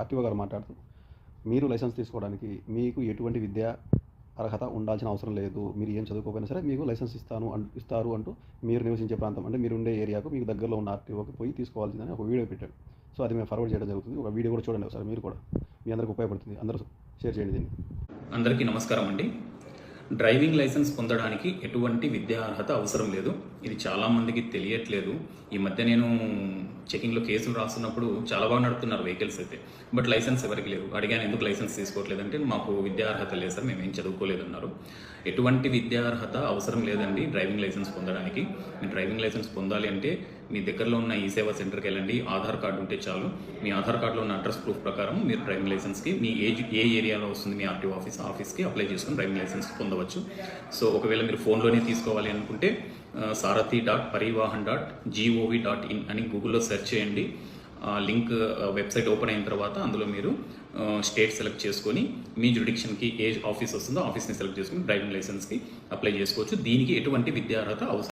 RTO గారు మాట్లాడుతూ మీరు లైసెన్స్ తీసుకోవడానికి మీకు ఎటువంటి విద్యా అర్హత ఉండాల్సిన అవసరం లేదు. మీరు ఏం చదువుకోకపోయినా సరే మీకు లైసెన్స్ ఇస్తాను ఇస్తారు అంటూ మీరు నివసించే ప్రాంతం. అంటే మీరు ఉండే ఏరియాకు మీకు దగ్గరలో ఉన్న ఆర్టీఓకి పోయి తీసుకోవాల్సిందని ఒక వీడియో పెట్టాడు. సో అది మేము ఫార్వర్డ్ చేయడం జరుగుతుంది. ఒక వీడియో కూడా చూడండి ఒకసారి మీరు కూడా. మీ అందరికి ఉపయోగపడుతుంది. అందరూ షేర్ చేయండి దీన్ని. అందరికీ నమస్కారం అండి. డ్రైవింగ్ లైసెన్స్ పొందడానికి ఎటువంటి విద్యా అర్హత అవసరం లేదు. ఇది చాలామందికి తెలియట్లేదు. ఈ మధ్య నేను చెకింగ్లో కేసులు రాస్తున్నప్పుడు చాలా బాగా నడుపుతున్నారు వెహికల్స్ అయితే. బట్ లైసెన్స్ ఎవరికి లేదు. అడిగాను ఎందుకు లైసెన్స్ తీసుకోవట్లేదంటే మాకు విద్యా అర్హత లేదు సార్ మేము ఏం చదువుకోలేదన్నారు. ఎటువంటి విద్యా అర్హత అవసరం లేదండి డ్రైవింగ్ లైసెన్స్ పొందడానికి. మీ డ్రైవింగ్ లైసెన్స్ పొందాలి అంటే మీ దగ్గరలో ఉన్న ఈ సేవా సెంటర్కి వెళ్ళండి. ఆధార్ కార్డు ఉంటే చాలు. మీ ఆధార్ కార్డులో ఉన్న అడ్రస్ ప్రూఫ్ ప్రకారం మీరు డ్రైవింగ్ లైసెన్స్కి మీ ఏజ్ ఏ ఏరియాలో వస్తుంది మీ ఆర్టీఓ ఆఫీస్ ఆఫీస్కి అప్లై చేసుకుని డ్రైవింగ్ లైసెన్స్ పొందవచ్చు. సో ఒకవేళ మీరు ఫోన్లోనే తీసుకోవాలి అనుకుంటే Sarathi dot Parivahan dot gov dot in అని గూగుల్లో సెర్చ్ చేయండి. ఆ లింక్ వెబ్సైట్ ఓపెన్ అయిన తర్వాత అందులో మీరు స్టేట్ సెలెక్ట్ చేసుకొని మీ జ్యుడిక్షన్కి ఏ ఆఫీస్ వస్తుందో ఆఫీస్ని సెలెక్ట్ చేసుకుని డ్రైవింగ్ లైసెన్స్కి అప్లై చేసుకోవచ్చు. దీనికి ఎటువంటి విద్యార్హత అవసరం